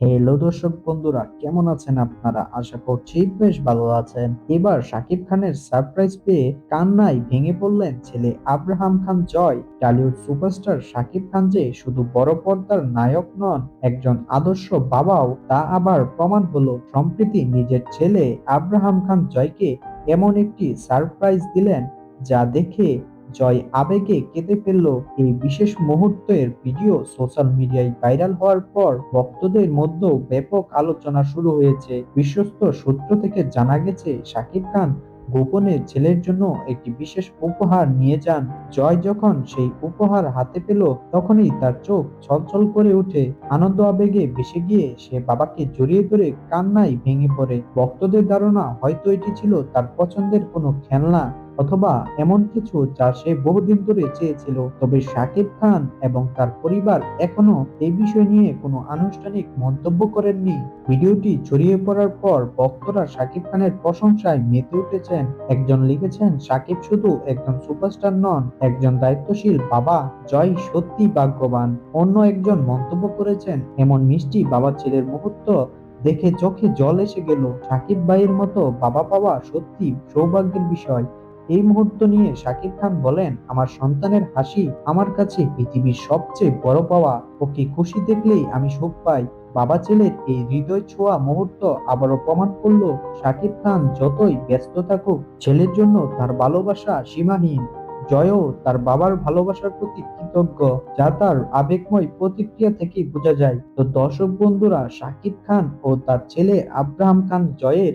Hello দর্শক বন্ধুরা, কেমন আছেন আপনারা? আশা করছি বেশ ভালো আছেন। এবার শাকিব খানের সারপ্রাইজ পেয়ে কান্নায় ভেঙে পড়লেন ছেলে আব্রাহাম খান জয়। টলিউড সুপারস্টার শাকিব খান যে শুধু বড় পর্দার নায়ক নন, একজন আদর্শ বাবাও, তা আবার প্রমাণ হলো সম্প্রতি নিজের ছেলে আব্রাহাম খান জয়কে এমন একটি সারপ্রাইজ দিলেন, যা দেখে জয় আবেগে কেঁদে ফেলল এই বিশেষ মুহূর্তের ভিডিও সোশ্যাল মিডিয়ায় ভাইরাল হওয়ার পর ভক্তদের মধ্যেও ব্যাপক আলোচনা শুরু হয়েছে। বিশ্বস্ত সূত্র থেকে জানা গেছে, শাকিব খান গোপনে ছেলের জন্য একটি বিশেষ উপহার নিয়ে যান। জয় যখন সেই উপহার হাতে পেল, তখনই তার চোখ ছলছল করে ওঠে আনন্দ আবেগে ভেসে গিয়ে সে বাবাকে জড়িয়ে ধরে কান্নায় ভেঙে পড়ে। ভক্তদের ধারণা, হয়তো এটি ছিল তার পছন্দের কোনো খেলনা। অথবা এমন কিছু যা সে বহুদিন ধরে চেয়েছিল। তবে শাকিব খান এবং তার পরিবার এখনও এই বিষয় নিয়ে কোনো আনুষ্ঠানিক মন্তব্য করেননি। ভিডিওটি ছড়িয়ে পড়ার পর ভক্তরা শাকিব খানের প্রশংসায় মেতে উঠেছেন। একজন লিখেছেন শাকিব শুধু একজন সুপারস্টার নন, একজন দায়িত্বশীল বাবা। জয় সত্যি ভাগ্যবান। অন্য একজন মন্তব্য করেছেন, এমন মিষ্টি বাবা ছেলের মুহূর্ত দেখে চোখে জল এসে গেল। সাকিব ভাইয়ের মতো বাবা পাওয়া সত্যি সৌভাগ্যের বিষয়। এই মুহূর্ত নিয়ে শাকিব খান বলেন, আমার সন্তানের হাসি আমার কাছে পৃথিবীর সবচেয়ে বড় পাওয়া। ওকে খুশি দেখলেই আমি সুখ পাই। বাবা ছেলের এই হৃদয় ছোঁয়া মুহূর্ত আবারও প্রমাণ করল শাকিব খান যতই ব্যস্ত থাকুক, ছেলের জন্য তার ভালোবাসা সীমাহীন। জয়ও তার বাবার ভালোবাসার প্রতি কৃতজ্ঞ, যা তার আবেগময় প্রতিক্রিয়া থেকে বোঝা যায়। তো দর্শক বন্ধুরা, শাকিব খান ও তার ছেলে আব্রাহাম খান জয়ের